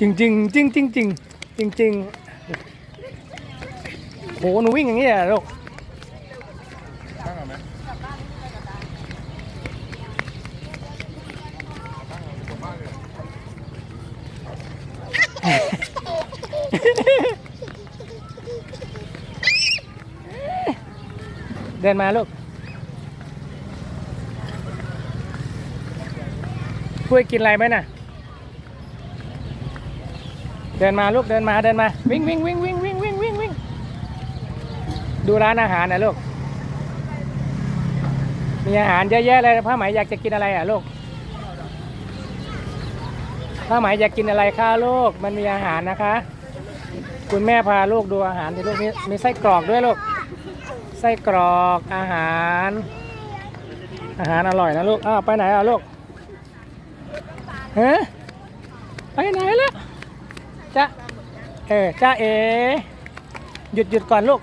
จริงจริงจริงจริงจริงจริงจริงโหหนูวิ่งอย่างนี้เหรอลูกเดินมาลูกคุยกินอะไรไหมน่ะ เดินมาลูกเดินมาเดินมา วิ่งวิ่งวิ่งวิ่งวิ่งวิ่งวิ่งวิ่งดูร้านอาหารนะลูก มีอาหารเยอะแยะเลยผ้าไหมอยากจะกินอะไรอะลูกผ้าไหมอยากกินอะไรคะลูกมันมีอาหารนะคะ คุณแม่พาลูกดูอาหารที่ลูกมีมีไส้กรอกด้วยลูกไส้กรอกอาหาร อาหารอร่อยนะลูกอ้าวไปไหนอะลูกเฮะไปไหนแล้ว จ้าเออจ้าเอหยุดหยุดก่อนลูก